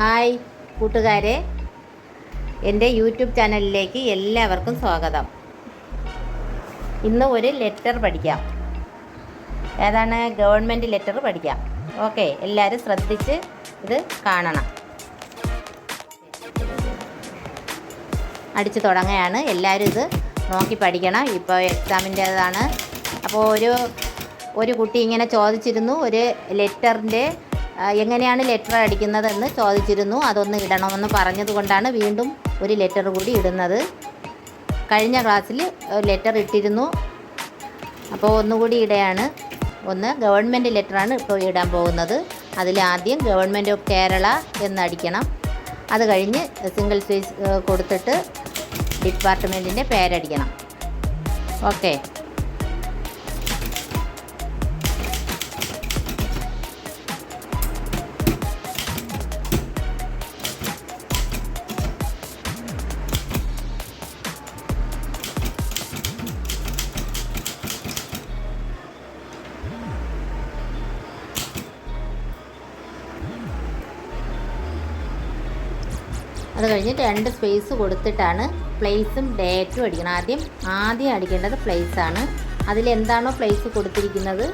Hi കൂട്ടുകാരെ. എന്റെ YouTube ചാനലിലേക്ക് എല്ലാവർക്കും സ്വാഗതം. ഇന്ന് ഒരു ലെറ്റർ പഠിക്കാം. ഏതാണ്? ഗവൺമെന്റ് ലെറ്റർ പഠിക്കാം. ഓക്കെ എല്ലാവരും ശ്രദ്ധിച്ച് ഇത് കാണണം. അടിച്ചു തുടങ്ങുകയാണ്. എല്ലാവരും ഇത് നോക്കി പഠിക്കണം. ഇപ്പോൾ എക്സാമിന്റേതാണ്. അപ്പോൾ ഒരു ഒരു കുട്ടി ഇങ്ങനെ ചോദിച്ചിരുന്നു ഒരു ലെറ്ററിന്റെ എങ്ങനെയാണ് ലെറ്റർ അടിക്കുന്നതെന്ന് ചോദിച്ചിരുന്നു. അതൊന്ന് ഇടണമെന്ന് പറഞ്ഞതുകൊണ്ടാണ് വീണ്ടും ഒരു ലെറ്റർ കൂടി ഇടുന്നത്. കഴിഞ്ഞ ക്ലാസ്സിൽ ലെറ്റർ ഇട്ടിരുന്നു. അപ്പോൾ ഒന്നുകൂടി ഇടയാണ്. ഒന്ന് ഗവൺമെന്റ് ലെറ്ററാണ് ഇപ്പോൾ ഇടാൻ പോകുന്നത്. അതിൽ ആദ്യം ഗവൺമെന്റ് ഓഫ് കേരള എന്നടിക്കണം അത് കഴിഞ്ഞ് സിംഗിൾ സ്പേസ് കൊടുത്തിട്ട് ഡിപ്പാർട്ട്മെന്റിന്റെ പേരടിക്കണം. ഓക്കെ അത് കഴിഞ്ഞിട്ട് രണ്ട് സ്പേസ് കൊടുത്തിട്ടാണ് പ്ലേസും ഡേറ്റും അടിക്കണം. ആദ്യം ആദ്യം അടിക്കേണ്ടത് പ്ലേസ് ആണ്. അതിലെന്താണോ പ്ലേസ് കൊടുത്തിരിക്കുന്നത്?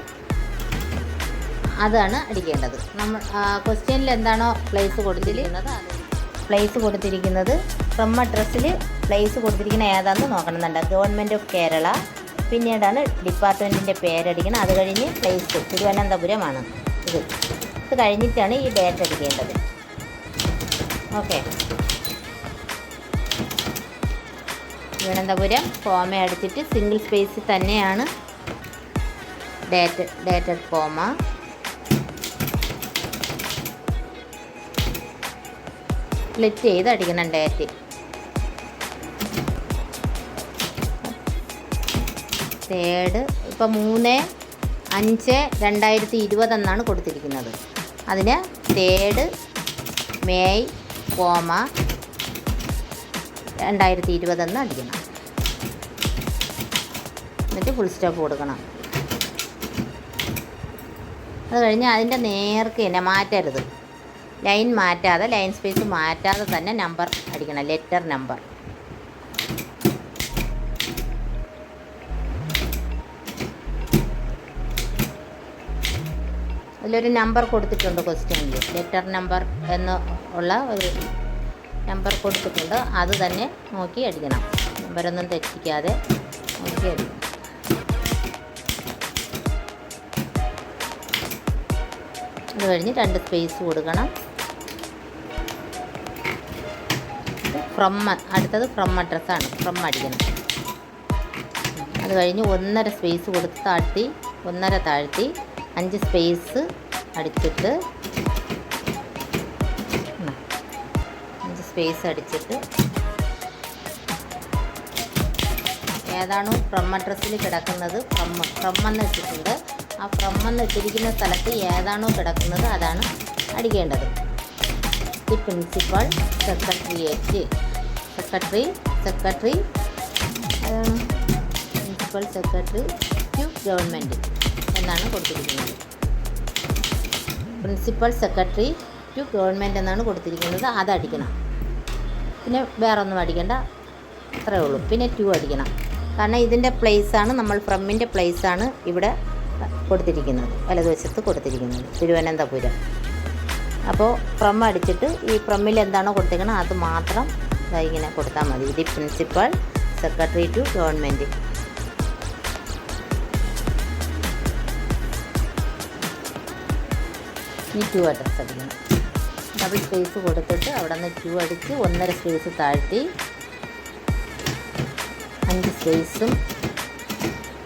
അതാണ് അടിക്കേണ്ടത്. നമ്മൾ ക്വസ്റ്റ്യനിൽ എന്താണോ പ്ലേസ് കൊടുത്തിരിക്കുന്നത്? പ്ലേസ് കൊടുത്തിരിക്കുന്നത്. ഫ്രം അഡ്രസ്സിൽ പ്ലേസ് കൊടുത്തിരിക്കുന്ന ഏതാണെന്ന് നോക്കണമെന്നുണ്ട് ഗവൺമെന്റ് ഓഫ് കേരള പിന്നീടാണ് ഡിപ്പാർട്ട്മെന്റിന്റെ പേരടിക്കണം അത് കഴിഞ്ഞ് പ്ലേസ് തിരുവനന്തപുരമാണ് ഇത്. ഇത് കഴിഞ്ഞിട്ടാണ് ഈ ഡേറ്റ് അടിക്കേണ്ടത്. ഓക്കെ തിരുവനന്തപുരം കോമ അടിച്ചിട്ട് സിംഗിൾ സ്പേസ് തന്നെയാണ് ഡേറ്റ് ഡേറ്റഡ് കോമ. സ്പ്ലിറ്റ് ചെയ്ത് അടിക്കണം ഡേറ്റ് തേർഡ് ഇപ്പം മൂന്ന് അഞ്ച് രണ്ടായിരത്തി ഇരുപതെന്നാണ് കൊടുത്തിരിക്കുന്നത്. അതിന് തേർഡ് മെയ് കോമ. രണ്ടായിരത്തി ഇരുപതെന്ന് അടിക്കണം. എന്നിട്ട് ഫുൾ സ്റ്റോപ്പ് കൊടുക്കണം. അത് കഴിഞ്ഞ് അതിന്റെ നേർക്ക് തന്നെ മാറ്റരുത്. ലൈൻ മാറ്റാതെ ലൈൻ സ്പേസ് മാറ്റാതെ തന്നെ നമ്പർ അടിക്കണം ലെറ്റർ നമ്പർ അതിലൊരു നമ്പർ കൊടുത്തിട്ടുണ്ട് ക്വസ്റ്റ്യനിൽ ലെറ്റർ നമ്പർ എന്ന് ഉള്ള ഒരു നമ്പർ കൊടുത്തിട്ടുണ്ട്. അത് തന്നെ നോക്കി അടിക്കണം. നമ്പരൊന്നും തെറ്റിക്കാതെ നോക്കി അടിക്കണം. അത് കഴിഞ്ഞ് രണ്ട് സ്പേസ് കൊടുക്കണം. ഫ്രം അടുത്തത് ഫ്രം അഡ്രസ്സാണ് ഫ്രം അടിക്കണം. അത് കഴിഞ്ഞ് ഒന്നര സ്പേസ് കൊടുത്ത് താഴ്ത്തി ഒന്നര താഴ്ത്തി അഞ്ച് സ്പേസ് അടിച്ചിട്ട് സ്പേസ് അടിച്ചിട്ട്. ഏതാണോ ഫ്രം അഡ്രസ്സിൽ കിടക്കുന്നത്? ഫ്രം ഫ്രം എന്ന് വെച്ചിട്ടുണ്ട്. ആ ഫ്രം എന്ന് ഇട്ടിരിക്കുന്ന സ്ഥലത്ത് ഏതാണോ കിടക്കുന്നത് അതാണ് അടിക്കേണ്ടത്. The principal secretariat secretary secretary അതാണ് പ്രിൻസിപ്പൽ സെക്രട്ടറി ടു ഗവൺമെന്റ് എന്നാണ് കൊടുത്തിരിക്കുന്നത്. പ്രിൻസിപ്പൽ സെക്രട്ടറി ടു ഗവൺമെന്റ് എന്നാണ് കൊടുത്തിരിക്കുന്നത്. അത് അടിക്കണം. പിന്നെ വേറെ ഒന്നും അടിക്കേണ്ട. അത്രേ ഉള്ളൂ. പിന്നെ ടു അടിക്കണം. കാരണം ഇതിന്റെ പ്ലേസാണ് നമ്മൾ ഫ്രമ്മിന്റെ പ്ലേസാണ് ഇവിടെ കൊടുത്തിരിക്കുന്നത്. വലതുവശത്ത് കൊടുത്തിരിക്കുന്നത്. തിരുവനന്തപുരം. അപ്പോൾ ഫ്രം അടിച്ചിട്ട് ഈ ഫ്രമ്മിൽ എന്താണോ കൊടുത്തിരിക്കണം അത് മാത്രം ഇങ്ങനെ കൊടുത്താൽ മതി. ഇത് പ്രിൻസിപ്പൽ സെക്രട്ടറി ടു ഗവൺമെന്റ് ഇനി ടു അഡ്രസ് അടിക്കണം. ഡബിൾ സ്പേസ് കൊടുത്തിട്ട് അവിടെ നിന്ന് ക്യൂ അടിച്ച് ഒന്നര സ്പേസ് താഴ്ത്തി. അഞ്ച് സ്പേസും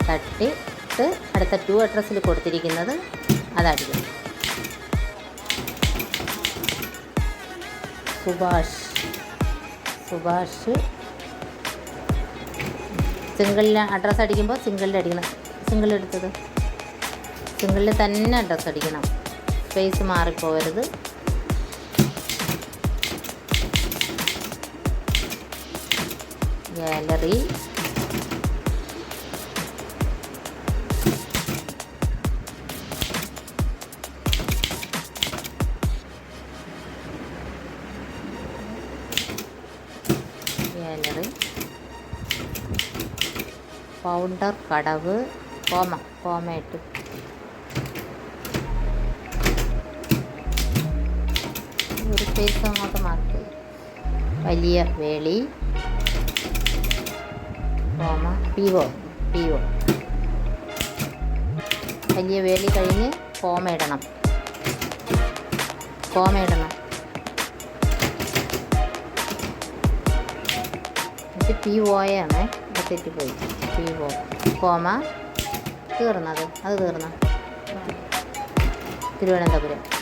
തട്ടിയിട്ട് അടുത്ത ടു അഡ്രസ്സിൽ കൊടുത്തിരിക്കുന്നത് അതടിക്കും സുഭാഷ് സുഭാഷ്. സിംഗിളിൽ അഡ്രസ്സ് അടിക്കുമ്പോൾ സിംഗിളിൽ അടിക്കണം. സിംഗിൾ എടുത്തത്? സിംഗിളിൽ തന്നെ അഡ്രസ്സ് അടിക്കണം. Space മാറിപ്പോകരുത് gallery. Gallery. Poundkadavu comma comma ഒരു പേസ് അങ്ങോട്ട് മാറ്റി. Valiya Veli. Comma P O? P O. Valiya Veli കഴിഞ്ഞ് കോമ ഇടണം. കോമ ഇടണം. ഇത് പി ഓയാണ് തെറ്റിപ്പോയി. P O comma. തീർന്നത് അത്. തീർന്ന. തിരുവനന്തപുരം.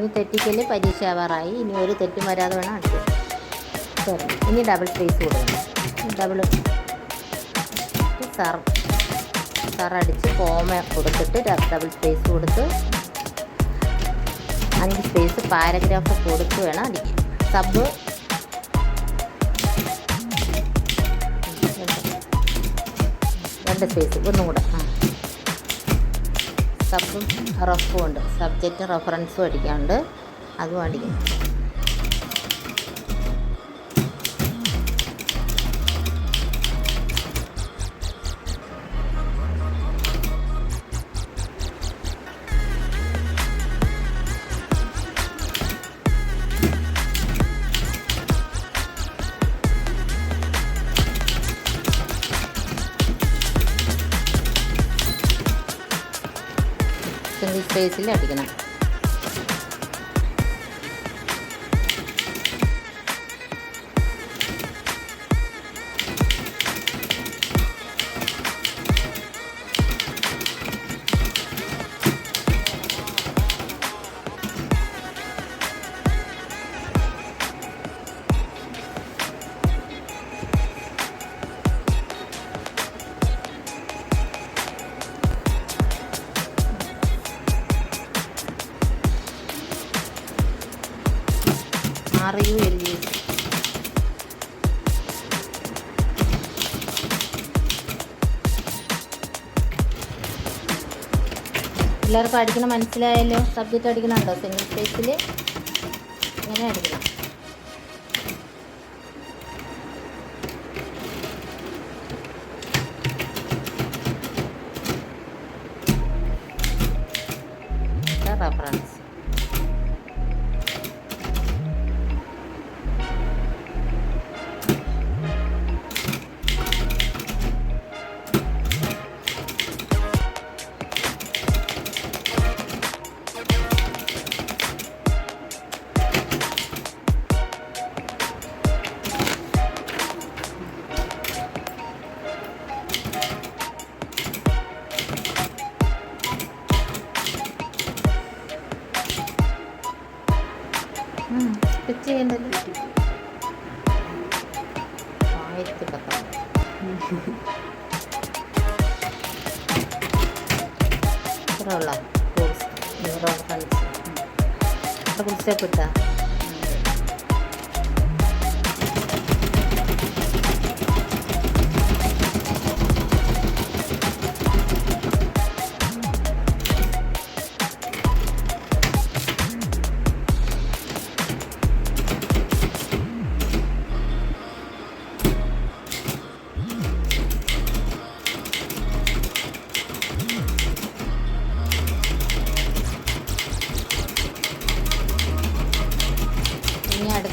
ഇനി തെറ്റിക്കൽ പരീക്ഷ ആവാറായി ഇനി ഒരു തെറ്റും വരാതെ വേണം അടുത്ത് ശരി. ഇനി ഡബിൾ സ്പേസ് കൊടുക്കണം. ഡബിൾ സർ അടിച്ച് കോമ കൊടുത്തിട്ട് ഡബിൾ സ്പേസ് കൊടുത്ത് അഞ്ച് സ്പേസ് പാരഗ്രാഫ് കൊടുത്ത് വേണം അടിക്കാൻ. സബ് രണ്ട് സ്പേസ് ഒന്നും കൂടെ ആ. സബും റഫും ഉണ്ട്. സബ്ജക്റ്റും റെഫറൻസും അടിക്കാണ്ട്. അതും അടിക്കണം സ്പേസിൽ അടിക്കണം. എല്ലാവർക്കും അടിക്കണം മനസ്സിലായല്ലോ? സബ്ജക്റ്റ് അടിക്കണുണ്ടോ സിംഗിൾ സ്പേസിൽ ഇങ്ങനെ അടിക്കണം ചെയ്യണ്ടല്ലോ ആയിരത്തി കോഴ്സ് ന്യൂറോ ഫ്രണ്ട്സ് അവിടെ കുറിച്ചൊക്കെ ഇട്ടാ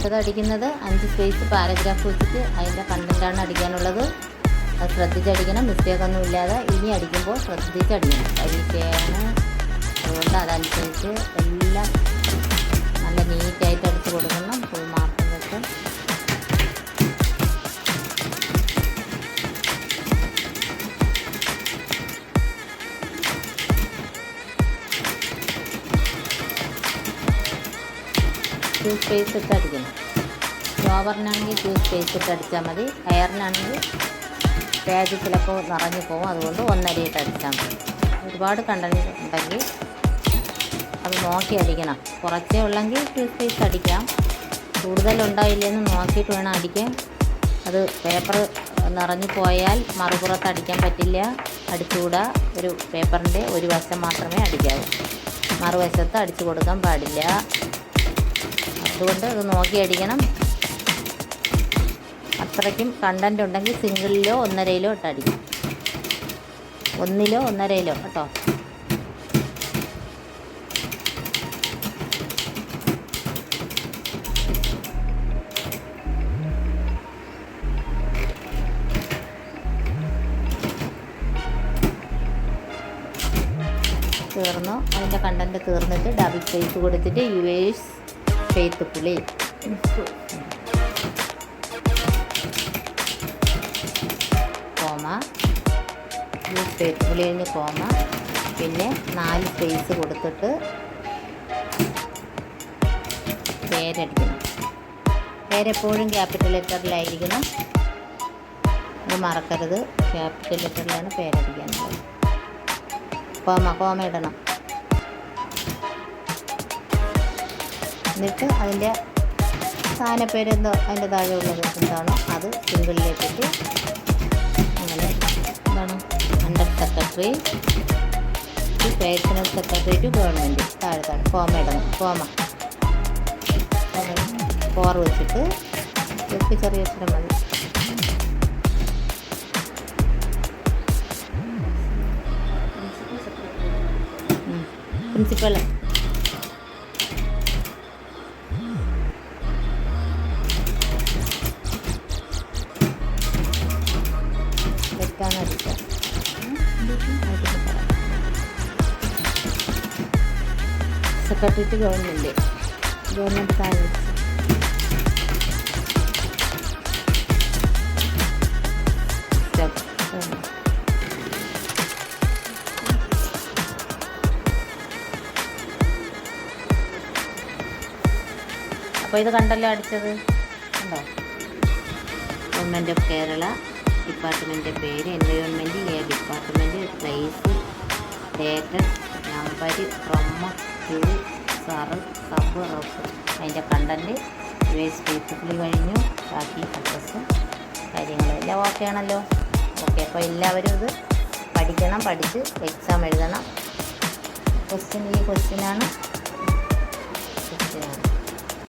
അടുത്തത് അടിക്കുന്നത്. അഞ്ച് സ്പേസ് പാരഗ്രാഫ് വെച്ചിട്ട് അതിന്റെ കണ്ടന്റാണ് അടിക്കാനുള്ളത്. അത് ശ്രദ്ധിച്ചടിക്കണം മിസ്റ്റേക്കൊന്നും ഇല്ലാതെ. ഇനി അടിക്കുമ്പോൾ ശ്രദ്ധിച്ചടിക്കണം പരീക്ഷയാണ് അതുകൊണ്ട് അതനുസരിച്ച് എല്ലാം നല്ല നീറ്റായിട്ട് അടിച്ച് കൊടുക്കണം. ഫുൾ മാർക്കും വെച്ച്. ടു സ്പേസ് ഇട്ട് അടിക്കണം. ജോവറിനാണെങ്കിൽ ടു പേസ്റ്റ് അടിച്ചാൽ മതി. ഹെയറിനാണെങ്കിൽ പേജ് ചിലപ്പോൾ നിറഞ്ഞു പോകും. അതുകൊണ്ട് ഒന്നര ഇട്ട് അടിച്ചാൽ മതി. ഒരുപാട് കണ്ടന്റ് ഉണ്ടെങ്കിൽ അത് നോക്കി അടിക്കണം. കുറച്ചേ ഉള്ളെങ്കിൽ ടൂത്ത് പേസ്റ്റ് അടിക്കാം. കൂടുതലുണ്ടായില്ലെന്ന് നോക്കിയിട്ട് വേണം അടിക്കാൻ. അത് പേപ്പർ നിറഞ്ഞു പോയാൽ മറുപുറത്ത് അടിക്കാൻ പറ്റില്ല. അടിച്ചുകൂടാ. ഒരു പേപ്പറിന്റെ ഒരു വശം മാത്രമേ അടിക്കാവൂ. മറുവശത്ത് അടിച്ചു കൊടുക്കാൻ പാടില്ല. അതുകൊണ്ട് അത് നോക്കി അടിക്കണം. അത്രയ്ക്കും കണ്ടന്റ് ഉണ്ടെങ്കിൽ സിംഗിളിലോ ഒന്നരയിലോ ഇട്ടടിക്കും ഒന്നിലോ ഒന്നരയിലോ കേട്ടോ? തീർന്നു. അതിന്റെ കണ്ടന്റ് തീർന്നിട്ട് ഡബിൾ സ്പേസ് കൊടുത്തിട്ട് യു എസ് ഫേത്ത് യൂസ് കഴിഞ്ഞ് കോമ പിന്നെ നാല് സ്പേസ് കൊടുത്തിട്ട് പേരടിക്കണം. പേരെപ്പോഴും ക്യാപിറ്റൽ ലെറ്ററിലായിരിക്കണം അത് മറക്കരുത്. ക്യാപിറ്റൽ ലെറ്ററിലാണ് പേരടിക്കാനുള്ളത്. കോമ കോമ ഇടണം. എന്നിട്ട് അതിന്റെ സ്ഥാനപ്പേരെന്തോ അതിന്റെ താഴെ ഉള്ളത് എന്താണോ? അത് സിംഗിളിലേക്കിട്ട് secretary to personal secretary to government താഴെ താഴെ കോമ ഇടണം കോമ ഫോർ വെച്ചിട്ട് ചെറിയ ചെറിയ അക്ഷരം മതി principal secretary to government government താഴെ അപ്പോൾ ഇത് കണ്ടല്ലോ അടിച്ചത്? ഉണ്ടോ ഗവൺമെന്റ് ഓഫ് കേരള ഡിപ്പാർട്ട്മെന്റ് പേര് environment A department place date number from to sir sub ref അതിന്റെ കണ്ടന്റ് വേസ്റ്റ് ബേസിക്കലി കഴിഞ്ഞു ബാക്കി അഡ്രസ്സും കാര്യങ്ങളും. എല്ലാം ഓക്കെ ആണല്ലോ. ഓക്കെ അപ്പോൾ എല്ലാവരും ഇത് പഠിക്കണം പഠിച്ച് എക്സാം എഴുതണം. ക്വസ്റ്റ്യൻ ഈ ക്വസ്റ്റ്യനാണ്